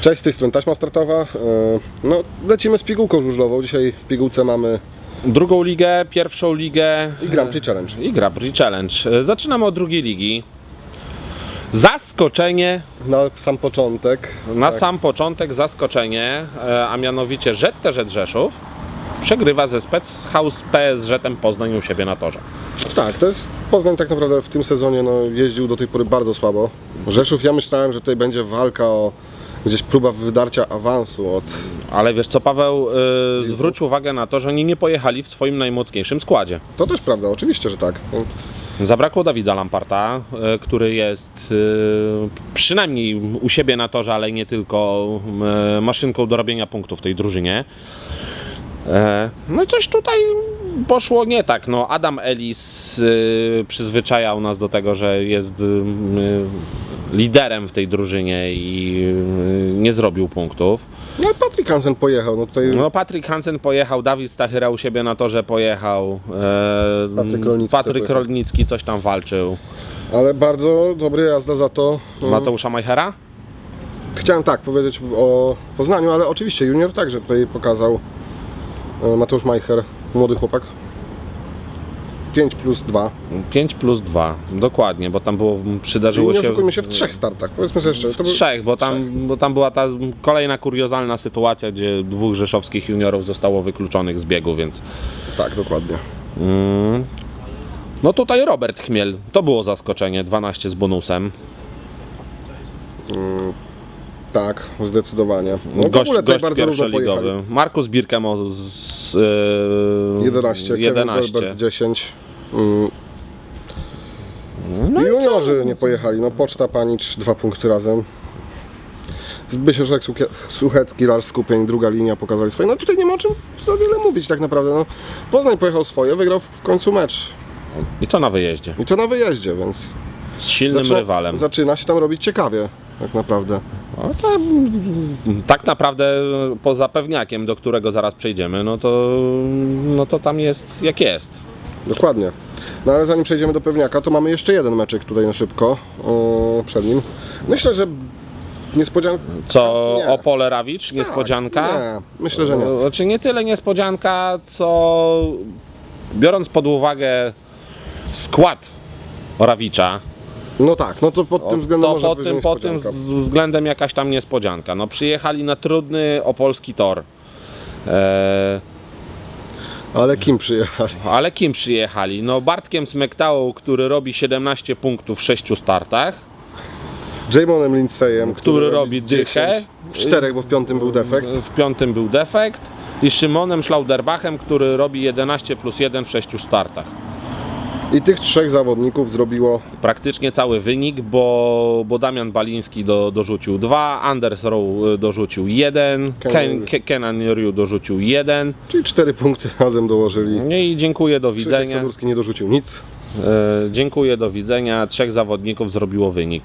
Cześć, z tej strony Taśma Startowa. E, No, lecimy z pigułką żużlową. Dzisiaj w pigułce mamy Drugą ligę, pierwszą ligę i Grand Prix Challenge. i Grand Prix Challenge. Zaczynamy od drugiej ligi. Zaskoczenie, Na sam początek. na Tak. sam początek zaskoczenie, e, a mianowicie ZTZ Rzeszów przegrywa ze Spec House PSŻ Poznań u siebie na torze. Tak, to jest Poznań tak naprawdę w tym sezonie no, jeździł do tej pory bardzo słabo. Rzeszów, ja myślałem, że tutaj będzie walka o gdzieś próba wydarcia awansu od... Ale wiesz co, Paweł, y, zwróć uwagę na to, że oni nie pojechali w swoim najmocniejszym składzie. To też prawda, oczywiście, że tak. Zabrakło Dawida Lamparta, e, który jest e, przynajmniej u siebie na torze, ale nie tylko e, maszynką do robienia punktów w tej drużynie. E, No i coś tutaj poszło nie tak. No, Adam Ellis e, przyzwyczajał nas do tego, że jest e, liderem w tej drużynie i e, nie zrobił punktów. No Patrick Hansen pojechał, no tutaj No Patryk Hansen pojechał, Dawid Stachyra u siebie na torze pojechał, e, Patryk Rolnicki Patryk pojechał. Rolnicki coś tam walczył. ale bardzo dobry jazda za to. Mm, Mateusza Majchera? Chciałem tak powiedzieć o Poznaniu, ale oczywiście junior także tutaj pokazał e, Mateusz Majcher, młody chłopak. 5 plus 2. 5 plus 2, dokładnie, bo tam było, przydarzyło nie się... oszukujmy się w trzech startach, powiedzmy sobie szczerze. W był- trzech, bo tam, bo tam była ta kolejna kuriozalna sytuacja, gdzie dwóch rzeszowskich juniorów zostało wykluczonych z biegu, więc... Tak, dokładnie. Mm. No tutaj Robert Chmiel, to było zaskoczenie, 12 z bonusem. Tak, zdecydowanie. No, w gość tutaj gość pierwszoligowy. Markus Birkemo z... Yy, 11, 11. Kevin Colbert 10. Mm, No juniorzy nie pojechali, no Poczta Panicz, dwa punkty razem. Zbysieszek Suchecki, Lars Skupień, druga linia pokazali swoje. No tutaj nie ma o czym za wiele mówić tak naprawdę. No, Poznań pojechał swoje, wygrał w końcu mecz. I to na wyjeździe. I to na wyjeździe, więc Z silnym zaczyna, rywalem. zaczyna się tam robić ciekawie, tak naprawdę. No to, tak naprawdę poza pewniakiem, do którego zaraz przejdziemy, no to, no to tam jest jak jest. Dokładnie. No ale zanim przejdziemy do pewniaka, to mamy jeszcze jeden meczek tutaj na szybko o, przed nim. Myślę, że niespodzianka. Co Nie. Opole Rawicz, niespodzianka? Tak, Nie, myślę, że nie. Znaczy nie tyle niespodzianka, co biorąc pod uwagę skład Rawicza, No tak, no to pod tym względem to może po być tym, po tym niespodzianka. względem jakaś tam niespodzianka. No przyjechali na trudny opolski tor. Eee, Ale kim przyjechali? Ale kim przyjechali? No Bartkiem Smektałą, który robi 17 punktów w 6 startach. Jamonem Lindsayem, Który robi dychę. 10, W czterech, bo w piątym był defekt. W piątym był defekt. I Szymonem Schlauderbachem, który robi 11 plus 1 w 6 startach. I tych trzech zawodników zrobiło Praktycznie cały wynik, bo, bo Damian Baliński do, dorzucił 2, Anders Rowe y, dorzucił 1, Kenan Ken, Ke- Kenan Ryu dorzucił 1. Czyli cztery punkty razem dołożyli. No i dziękuję, do widzenia. Sadurski nie dorzucił nic. E, dziękuję, do widzenia. Trzech zawodników zrobiło wynik.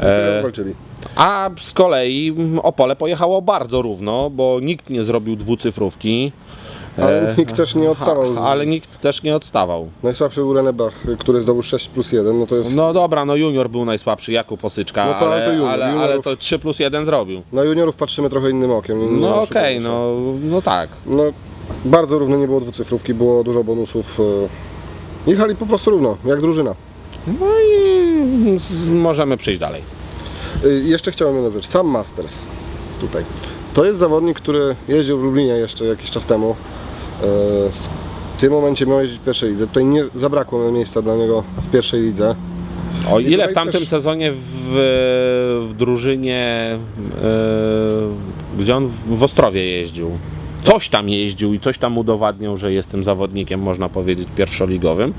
E... E, Walczyli. A z kolei Opole pojechało bardzo równo, bo nikt nie zrobił dwucyfrówki. Ale E, nikt też nie odstawał. Z... Ale nikt też nie odstawał. Najsłabszy był Renebach, który zdobył 6 plus 1, no to jest... No dobra, no junior był najsłabszy, Jakub Osyczka, No to- ale ale, to junior, ale, ale juniorów- to 3 plus 1 zrobił. Na juniorów patrzymy trochę innym okiem. No okej, się. no, no tak. No, bardzo równo, nie było dwucyfrówki, było dużo bonusów. e, Jechali po prostu równo, jak drużyna. No i możemy przejść dalej. Y, Jeszcze chciałem jedną rzecz. Sam Masters tutaj. To jest zawodnik, który jeździł w Lublinie jeszcze jakiś czas temu. E, W tym momencie miał jeździć w pierwszej lidze. Tutaj nie zabrakło miejsca dla niego w pierwszej lidze. O I ile w tamtym też- sezonie w, w drużynie, e, gdzie on w Ostrowie jeździł, coś tam jeździł i coś tam udowadniał, że jest tym zawodnikiem, można powiedzieć, pierwszoligowym,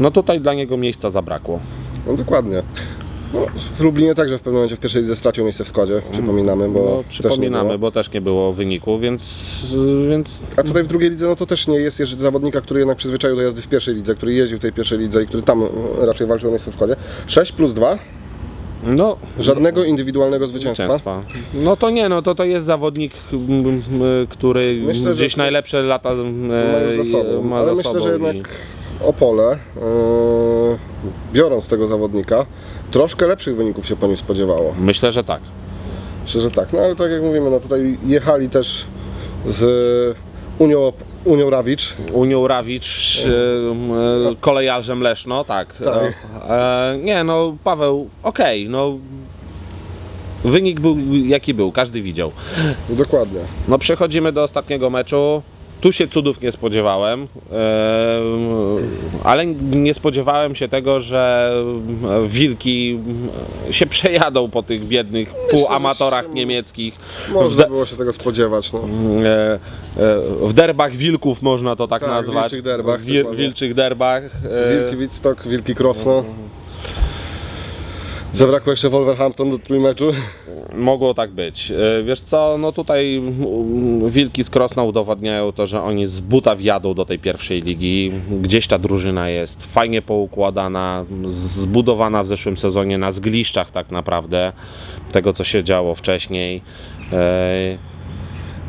no tutaj dla niego miejsca zabrakło. No dokładnie. No, w Lublinie także w pewnym momencie w pierwszej lidze stracił miejsce w składzie, przypominamy, bo No, też nie przypominamy, było. bo też nie było wyniku, więc, więc A tutaj w drugiej lidze no to też nie jest jeszcze zawodnika, który jednak przyzwyczaił do jazdy w pierwszej lidze, który jeździł w tej pierwszej lidze i który tam e, raczej walczył o miejsce w składzie. 6 plus 2, no, żadnego indywidualnego zwycięstwa. zwycięstwa. No to nie, no to to jest zawodnik, m, m, który Myślę, że gdzieś najlepsze lata m, Ma już za sobą, ma ale za myślę, sobą że i- jednak Opole, e, biorąc tego zawodnika, troszkę lepszych wyników się po nim spodziewało. Myślę, że tak. Myślę, że tak. No ale tak jak mówimy, no tutaj jechali też z Unią, Unią Rawicz. Unią Rawicz, e, e, kolejarzem Leszno, tak. Tak. E, nie, no Paweł, okej, no wynik był jaki był, każdy widział. Dokładnie. No przechodzimy do ostatniego meczu. Tu się cudów nie spodziewałem, ale nie spodziewałem się tego, że wilki się przejadą po tych biednych półamatorach niemieckich. W, Można było się tego spodziewać. No. w derbach wilków można to tak, Tak, nazwać. wilczych derbach, W wil, wilczych derbach. e, Wilki Wittstock, Wilki Krosno. Zabrakło jeszcze Wolverhampton do trójmeczu. Mogło tak być. E, Wiesz co, no tutaj mm, Wilki z Krosna udowadniają to, że oni z buta wjadą do tej pierwszej ligi. Gdzieś ta drużyna jest fajnie poukładana, zbudowana w zeszłym sezonie na zgliszczach tak naprawdę tego, co się działo wcześniej.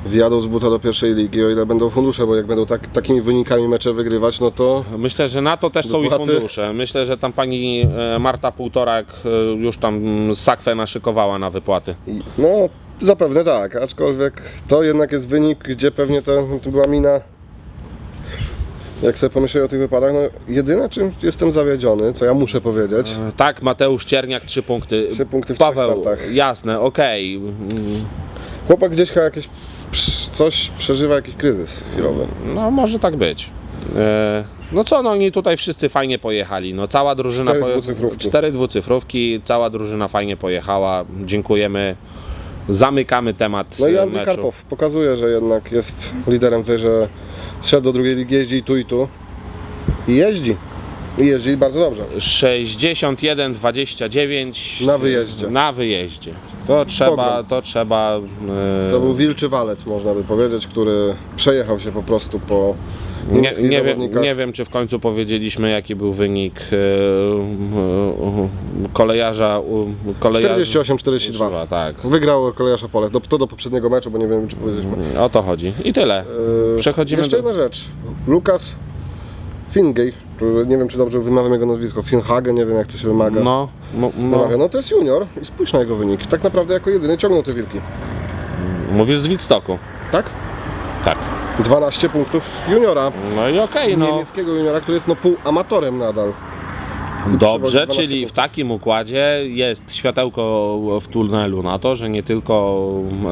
Wjadą z buta do pierwszej ligi, o ile będą fundusze, bo jak będą tak, takimi wynikami mecze wygrywać, no to Myślę, że na to też są i Dopłaty. fundusze. Myślę, że tam pani e, Marta Półtorak e, już tam sakwę naszykowała na wypłaty. no zapewne tak, aczkolwiek to jednak jest wynik, gdzie pewnie to, to była mina. Jak sobie pomyślę o tych wypadach, no jedyne czym jestem zawiedziony, co ja muszę powiedzieć, E, Tak, Mateusz Cierniak, trzy punkty. trzy punkty w Paweł, jasne, okej. Mm, Chłopak gdzieś chyba jakieś coś przeżywa jakiś kryzys chwilowy. No może tak być. E, No co, no oni tutaj wszyscy fajnie pojechali. No cała drużyna. Cztery poje- dwucyfrówki. Cztery dwucyfrówki, cała drużyna fajnie pojechała. Dziękujemy. Zamykamy temat No i e, Andrzej meczu. Karpow pokazuje, że jednak jest liderem tutaj, że zszedł do drugiej ligi, jeździ i tu i tu. I jeździ. I jeździ bardzo dobrze. 61-29 Na wyjeździe. Na wyjeździe. To trzeba, to trzeba. e, To był wilczy walec, można by powiedzieć, który przejechał się po prostu po Nie, nie, wiem, nie wiem, czy w końcu powiedzieliśmy, jaki był wynik e, e, kolejarza. e, kolejarza 48-42. Tak. Wygrał kolejarz Opole. Do, to do poprzedniego meczu, bo nie wiem, czy powiedzieliśmy. O to chodzi. I tyle. Yy, Przechodzimy Jeszcze do- jedna rzecz. Lukas Fingej, który- nie wiem, czy dobrze wymawiam jego nazwisko. Finhagen, nie wiem, jak to się wymaga. No, no, no. Wymawia. no to jest junior i spójrz na jego wynik. Tak naprawdę jako jedyny ciągnął te wilki. Mówisz z Witstoku. Tak? Tak. 12 punktów juniora. No i okej, no. Niemieckiego juniora, który jest no pół amatorem nadal. Dobrze, Przewodzi 12 czyli w takim układzie jest światełko w tunelu na to, że nie tylko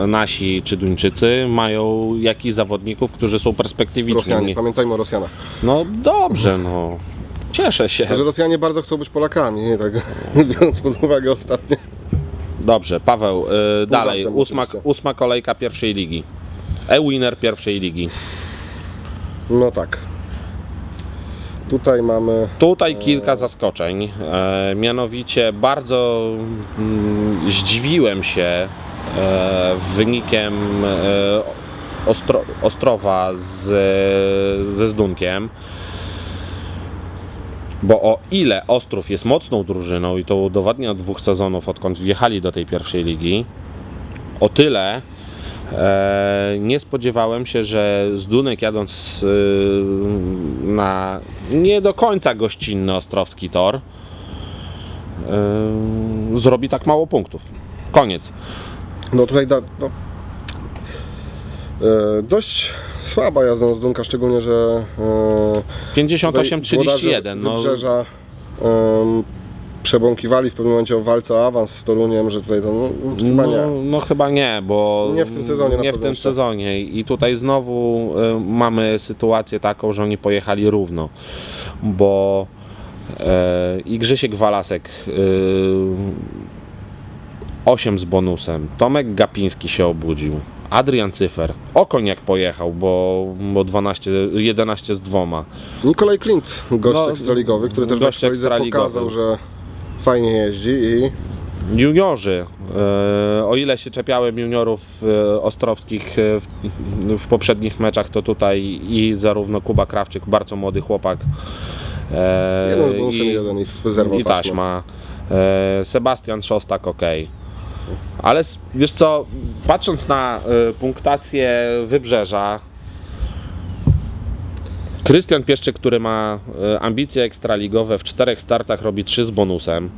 nasi czy Duńczycy mają jakichś zawodników, którzy są perspektywiczni. Rosjanie, Nie- pamiętajmy o Rosjanach. No dobrze, no. Cieszę się. Że Rosjanie bardzo chcą być Polakami, nie tak biorąc pod uwagę ostatnie. Dobrze, Paweł, y, dalej. Ósma, oczywiście. ósma kolejka pierwszej ligi. E-winner pierwszej ligi. No tak. Tutaj mamy Tutaj kilka zaskoczeń. E, mianowicie bardzo mm, zdziwiłem się e, wynikiem e, Ostro, Ostrowa z, ze Zdunkiem. Bo o ile Ostrów jest mocną drużyną i to udowadnia dwóch sezonów, odkąd wjechali do tej pierwszej ligi, o tyle e, nie spodziewałem się, że Zdunek jadąc e, na nie do końca gościnny Ostrowski tor e, zrobi tak mało punktów. Koniec. No tutaj da, no, e, dość słaba jazda z Dunka, szczególnie, że e, 58-31. No, Wybrzeża przebąkiwali w pewnym momencie o walce o awans z Toruniem, że tutaj to no, chyba no, nie. no chyba nie, bo Nie w tym sezonie na Nie w pewno tym jeszcze. sezonie. I tutaj znowu e, mamy sytuację taką, że oni pojechali równo, bo e, i Grzesiek Walasek e, 8 z bonusem, Tomek Gapiński się obudził. Adrian Cyfer, Okoń jak pojechał, bo, bo 12, 11 z dwoma. Nikolaj Klint, gość No, ekstraligowy, który też w gość Ekstralidze ekstraligowy. pokazał, że fajnie jeździ i Juniorzy, e, o ile się czepiałem juniorów e, ostrowskich e, w, poprzednich meczach, to tutaj i zarówno Kuba Krawczyk, bardzo młody chłopak, jeden z bonusem i, jeden i zerwał i taśma, e, Sebastian Szostak, ok. Ale wiesz co, patrząc na punktację Wybrzeża, Krystian Pieszczyk, który ma e, ambicje ekstraligowe w czterech startach robi 3 z bonusem.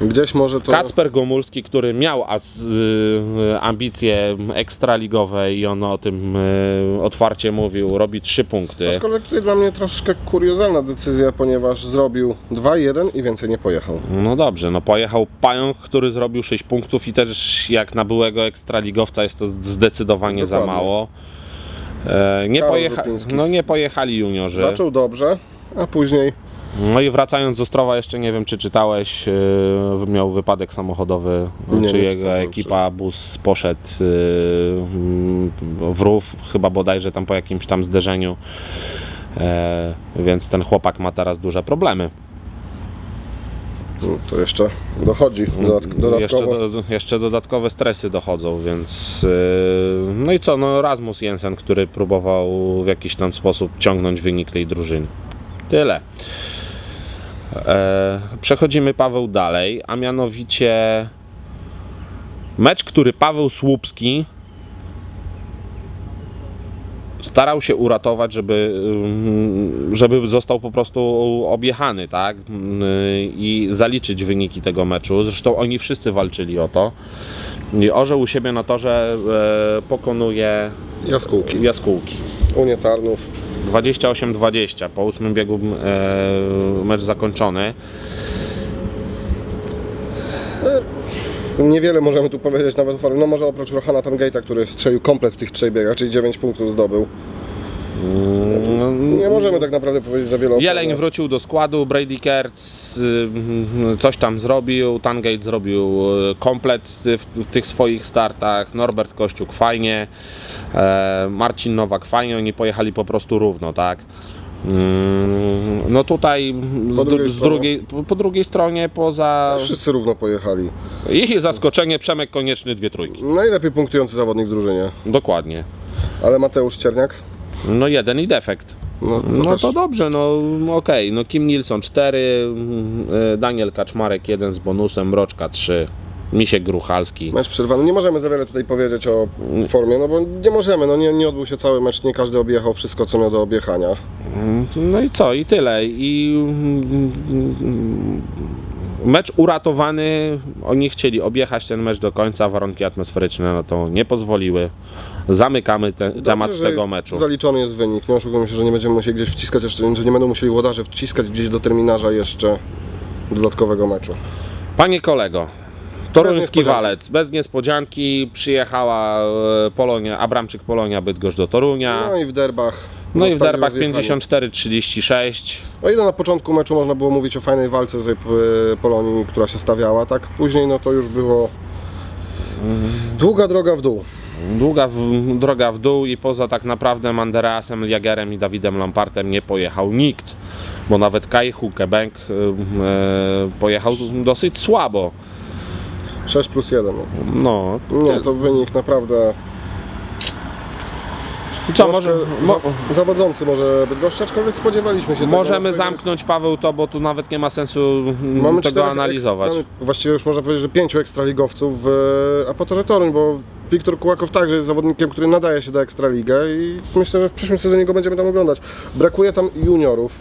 Gdzieś może to... Kacper Gomulski, który miał as, y, ambicje ekstraligowe i on o tym y, otwarcie mówił, robi trzy punkty. Aczkolwiek tutaj dla mnie troszkę kuriozalna decyzja, ponieważ zrobił 2-1 i więcej nie pojechał. No dobrze, no pojechał Pająk, który zrobił 6 punktów i też jak na byłego ekstraligowca jest to zdecydowanie za Dokładnie. mało. E, nie, Karol pojecha- no nie pojechali juniorzy. Zaczął dobrze, a później No i wracając z Ostrowa, jeszcze nie wiem czy czytałeś, yy, miał wypadek samochodowy, Nie, czy jego czytałem, ekipa, bus poszedł yy, w rów, chyba bodajże tam po jakimś tam zderzeniu, e, więc ten chłopak ma teraz duże problemy. To jeszcze dochodzi dodatk- dodatkowo. Mm, Jeszcze, do, jeszcze dodatkowe stresy dochodzą, więc yy, no i co, no Rasmus Jensen, który próbował w jakiś tam sposób ciągnąć wynik tej drużyny. Tyle. E, przechodzimy Paweł dalej, a mianowicie mecz, który Paweł Słupski starał się uratować, żeby, żeby został po prostu objechany, tak? I zaliczyć wyniki tego meczu. Zresztą oni wszyscy walczyli o to. I orzeł u siebie na torze e, pokonuje Jaskółki. jaskółki. Unię Tarnów. 28-20 po ósmym biegu e, mecz zakończony. Niewiele możemy tu powiedzieć nawet o formie. No może oprócz Rohana Tangate'a, który strzelił komplet w tych trzech biegach, czyli 9 punktów zdobył. Mm, Nie możemy tak naprawdę powiedzieć za wiele o Jeleń wrócił do składu, Brady Kertz y, coś tam zrobił, Tangate zrobił y, komplet w, w tych swoich startach, Norbert Kościuk fajnie, e, Marcin Nowak fajnie, oni pojechali po prostu równo, tak? Mm, No tutaj Po dru- drugiej z stronie. drugiej, po, po drugiej stronie poza Wszyscy równo pojechali. ich zaskoczenie Przemek Konieczny dwie trójki. Najlepiej punktujący zawodnik w drużynie. Dokładnie. Ale Mateusz Cierniak? No jeden i defekt. No, No też- to dobrze, no okej. No Kim Nilsson 4, Daniel Kaczmarek 1 z bonusem, Mroczka 3, Misiek Gruchalski. Mecz przerwany. Nie możemy za wiele tutaj powiedzieć o formie, no bo nie możemy. No nie, nie odbył się cały mecz, nie każdy objechał wszystko, co miał do objechania. No i co, i tyle. I mecz uratowany, oni chcieli objechać ten mecz do końca, warunki atmosferyczne na to nie pozwoliły. Zamykamy te, temat Dobrze, że tego meczu. Zaliczony jest wynik. Nie oszukujmy się, że nie będziemy musieli gdzieś wciskać jeszcze, że nie będą musieli łodarze wciskać gdzieś do terminarza jeszcze dodatkowego meczu. Panie kolego, Toruński walec, bez niespodzianki przyjechała e, Polonia, Abramczyk Polonia Bydgoszcz do Torunia. No i w derbach. No i w zostali derbach rozjechani. 54-36. O ile na początku meczu można było mówić o fajnej walce e, Polonii, która się stawiała, tak później no to już było długa droga w dół. Długa w, droga w dół i poza tak naprawdę Mandereasem, Jagerem i Dawidem Lampartem nie pojechał nikt. Bo nawet Kai Hukebank e, e, pojechał dosyć słabo. 6 plus 1. No. Nie, to wynik naprawdę I co, może, mo, za, zawodzący może Bydgoszcz, aczkolwiek spodziewaliśmy się możemy tego. zamknąć Paweł to, bo tu nawet nie ma sensu mm, Mamy tego czterech analizować. Ek, mamy właściwie już można powiedzieć, że pięciu ekstraligowców w Apatorze Toruń, bo Wiktor Kułakow także jest zawodnikiem, który nadaje się do Ekstraligę i myślę, że w przyszłym sezonie go będziemy tam oglądać. Brakuje tam juniorów,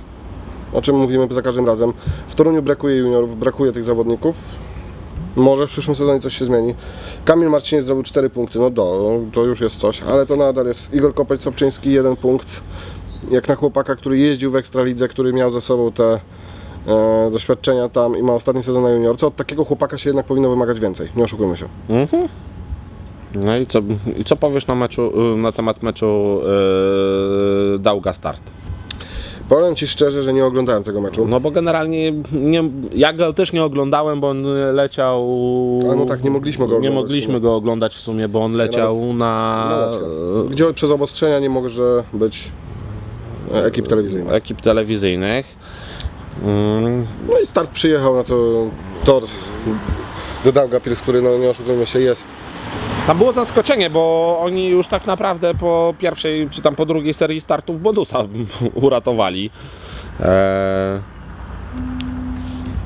o czym mówimy za każdym razem. W Toruniu brakuje juniorów, brakuje tych zawodników. Może w przyszłym sezonie coś się zmieni. Kamil Marciniec zrobił 4 punkty, no do, to już jest coś, ale to nadal jest Igor Kopeć-Sobczyński, jeden punkt. Jak na chłopaka, który jeździł w Ekstralidze, który miał ze sobą te e, doświadczenia tam i ma ostatni sezon na juniorce, od takiego chłopaka się jednak powinno wymagać więcej, nie oszukujmy się. Mhm. No i co, i co powiesz na, meczu, na temat meczu yy, Dauga Start? Powiem Ci szczerze, że nie oglądałem tego meczu. No bo generalnie nie, ja go też nie oglądałem, bo on leciał. A no tak, nie mogliśmy go Nie oglądać w mogliśmy go oglądać w sumie, bo on leciał na No, Gdzie przez obostrzenia nie może być ekip telewizyjnych. ekip telewizyjnych. Mm, No i start przyjechał na to tor do Daugavpils, który no nie oszukujmy się jest. Tam było zaskoczenie, bo oni już tak naprawdę po pierwszej czy tam po drugiej serii startów bonusa uratowali. Eee,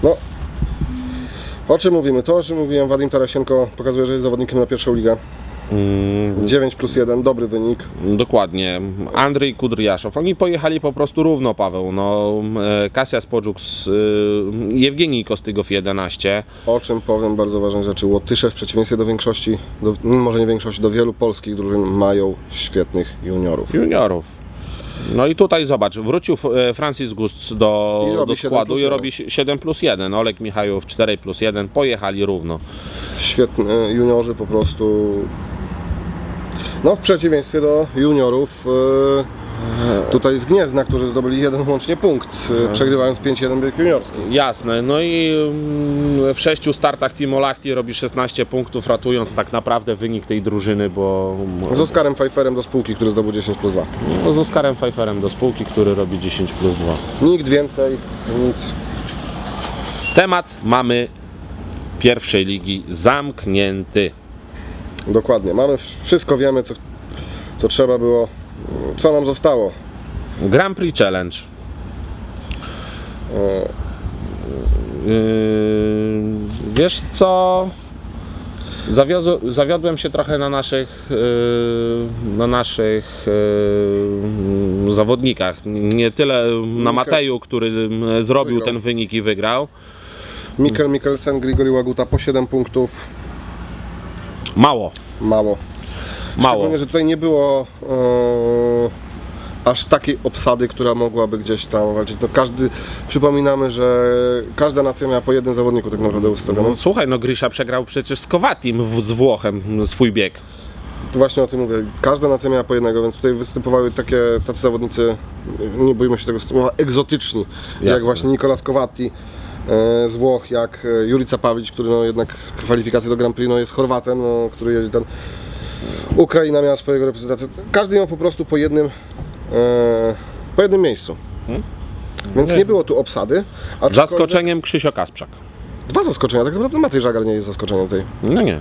No, o czym mówimy? To o czym mówiłem, Wadim Tarasienko pokazuje, że jest zawodnikiem na pierwszą ligę. Mm, 9 plus 1, dobry wynik. Dokładnie. Andrzej Kudryaszow. Oni pojechali po prostu równo, Paweł. No, e, Kasia Spodżuk z e, Jewgenij Kostygow 11. O czym powiem bardzo ważne rzeczy. Łotysze w przeciwieństwie do większości, do, no, może nie większości, do wielu polskich drużyn mają świetnych juniorów. Juniorów. No i tutaj zobacz, wrócił e, Francis Gust do, do 7 składu i 1. robi 7 plus 1. Olek Michajów 4 plus 1. Pojechali równo. Świetne juniorzy po prostu. No w przeciwieństwie do juniorów e, tutaj z Gniezna, którzy zdobyli jeden łącznie punkt, e, przegrywając 5-1 bieg juniorski. Jasne, no i mm, w sześciu startach Timo Lahti robi 16 punktów, ratując tak naprawdę wynik tej drużyny, bo Z Oskarem Pfeifferem do spółki, który zdobył 10 plus 2. no, z Oskarem Pfeifferem do spółki, który robi 10 plus 2. Nikt więcej, nic. Temat mamy pierwszej ligi zamknięty. Dokładnie. Mamy wszystko, wiemy co, co trzeba było, co nam zostało. Grand Prix Challenge. E, Yy, wiesz co? Zawiozł, zawiodłem się trochę na naszych, yy, na naszych yy, zawodnikach. Nie tyle na Mateju, który zrobił Wygrał. ten wynik i wygrał. Mikkel Mikkelsen, Grigori Łaguta po 7 punktów. Mało, Mało. mało. Szczególnie, że tutaj nie było e, aż takiej obsady, która mogłaby gdzieś tam walczyć. No każdy, przypominamy, że każda nacja miała po jednym zawodniku tak naprawdę ustawionym. No, słuchaj, no Grisza przegrał przecież z Kowatim w- z Włochem swój bieg. To właśnie o tym mówię. Każda nacja miała po jednego, więc tutaj występowały takie tacy zawodnicy, nie boimy się tego słowa, egzotyczni, jak Jasne. właśnie Nicolas Covatti e, z Włoch, jak e, Jurica Pawlic, który no jednak kwalifikacje do Grand Prix no, jest Chorwatem, no, który jeździ tam. Ukraina miała swojego reprezentację. Każdy miał po prostu po jednym, e, po jednym miejscu. Hmm? Więc nie było tu obsady. aczkolwiek- Zaskoczeniem Krzysio Kasprzak. Dwa zaskoczenia, tak naprawdę Matej Żagar nie jest zaskoczeniem tej. No nie.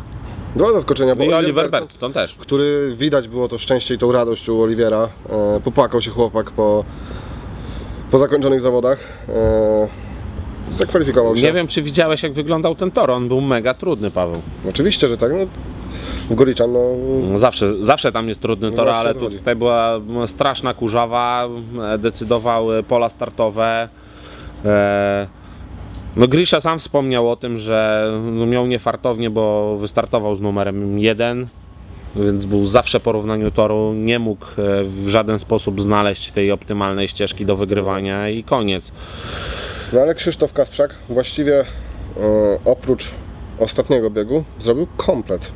Dwa zaskoczenia, bo No i Oliver Bertson też. który widać było to szczęście i tą radość u Oliwiera. E, popłakał się chłopak po, po zakończonych zawodach. E, zakwalifikował się. Nie wiem, czy widziałeś, jak wyglądał ten tor. On był mega trudny, Paweł. Oczywiście, że tak. No, w Goriczan, no, No Zawsze, zawsze tam jest trudny No tor, właśnie ale tu, tutaj była m, straszna kurzawa, e, decydowały pola startowe. E, no Grisza sam wspomniał o tym, że no, miał niefartownie, bo wystartował z numerem 1, więc był zawsze w porównaniu toru, nie mógł e, w żaden sposób znaleźć tej optymalnej ścieżki do wygrywania i koniec. No ale Krzysztof Kasprzak właściwie e, oprócz ostatniego biegu zrobił komplet.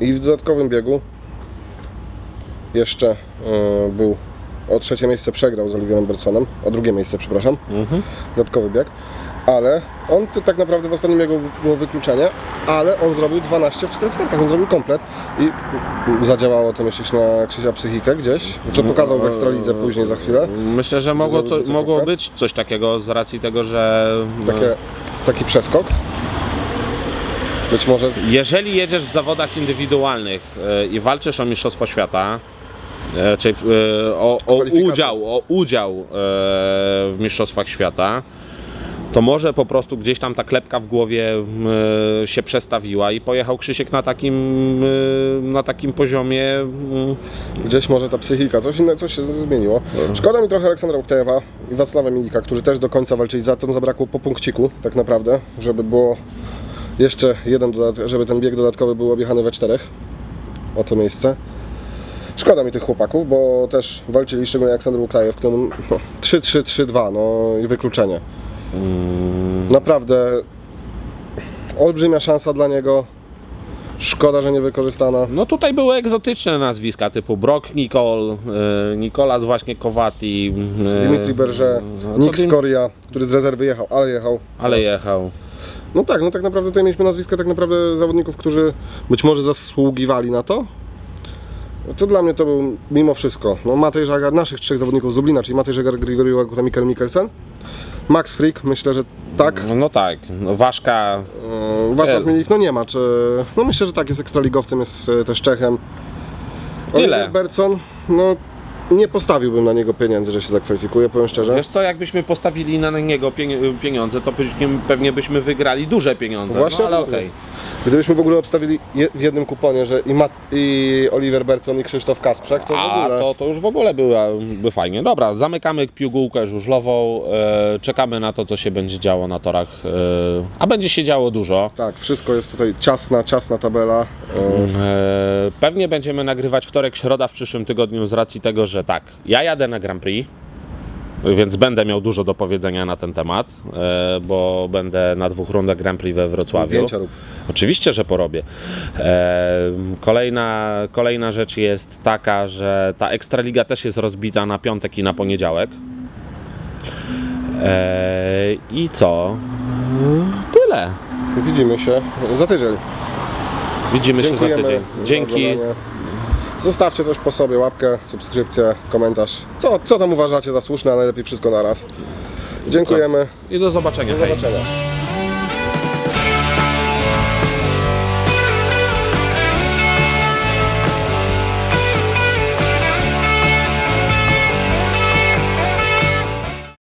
I w dodatkowym biegu jeszcze e, był o trzecie miejsce przegrał z Oliwierem Bertsonem, o drugie miejsce, przepraszam. Mhm. dodatkowy bieg, ale on to tak naprawdę w ostatnim biegu było wykluczenie, ale on zrobił 12 w 4 startach, on zrobił komplet i zadziałało to myślisz na Krzysia psychikę gdzieś, co pokazał w Ekstralidze później za chwilę, Myślę, że mogło, co, mogło być coś takiego z racji tego, że no, Takie, taki przeskok. Być może Jeżeli jedziesz w zawodach indywidualnych e, i walczysz o Mistrzostwo Świata, e, czyli e, o, o udział, o udział w Mistrzostwach Świata, to może po prostu gdzieś tam ta klepka w głowie e, się przestawiła i pojechał Krzysiek na takim, e, na takim poziomie. mm, gdzieś może ta psychika, coś innego, coś się zmieniło. Szkoda mi trochę Aleksandra Uktejewa i Wacława Milika, którzy też do końca walczyli za tym, zabrakło po punkciku tak naprawdę, żeby było jeszcze jeden dodatek, żeby ten bieg dodatkowy był objechany we czterech o to miejsce. Szkoda mi tych chłopaków, bo też walczyli, szczególnie Aleksander Łuktajew, któremu no, 3-3-3-2, no i wykluczenie. Mm, Naprawdę olbrzymia szansa dla niego. Szkoda, że nie wykorzystana. No tutaj były egzotyczne nazwiska typu Brock Nicol, e, Nikolas właśnie Kowati, e, Dimitri Berger, no to Nick Dim- Skoria, który z rezerwy jechał, ale jechał. ale jechał. No tak, no tak naprawdę tutaj mieliśmy nazwiska tak naprawdę zawodników, którzy być może zasługiwali na to. No To dla mnie to był mimo wszystko, no Matej Żagar, naszych trzech zawodników z Lublina, czyli Matej Żagar, Grigori Łaguta, Mikkel Mikkelsen. Max Frick, myślę, że tak. No, no tak, no Waszka Yy, Wacław El. Milik, no nie ma, czy... No myślę, że tak, jest ekstraligowcem, jest e, też Czechem. Tyle. Oliver Bertson, no nie postawiłbym na niego pieniędzy, że się zakwalifikuje, powiem szczerze. Wiesz co, jakbyśmy postawili na niego pieniądze, to pewnie, byśmy wygrali duże pieniądze. Właśnie no, ale okej. mówię. Gdybyśmy w ogóle obstawili je, w jednym kuponie, że i, Mat, i Oliver Berson i Krzysztof Kasprzak, to A ogóle... to, to już w ogóle byłoby fajnie. Dobra, zamykamy piłgółkę żużlową, e, czekamy na to, co się będzie działo na torach, e, a będzie się działo dużo. Tak, wszystko jest tutaj ciasna, ciasna tabela. E, E, pewnie będziemy nagrywać wtorek, środa w przyszłym tygodniu z racji tego, że tak, ja jadę na Grand Prix, więc będę miał dużo do powiedzenia na ten temat, e, bo będę na dwóch rundach Grand Prix we Wrocławiu. Zdjęcia rób. Oczywiście, że porobię. E, kolejna, kolejna rzecz jest taka, że ta Ekstraliga też jest rozbita na piątek i na poniedziałek. E, I co? Tyle. Widzimy się za tydzień. Widzimy się za Dziękujemy tydzień. Dzięki. Zostawcie coś po sobie, łapkę, subskrypcję, komentarz. Co, co tam uważacie za słuszne, a najlepiej wszystko naraz. Dziękujemy. I do zobaczenia. Do zobaczenia.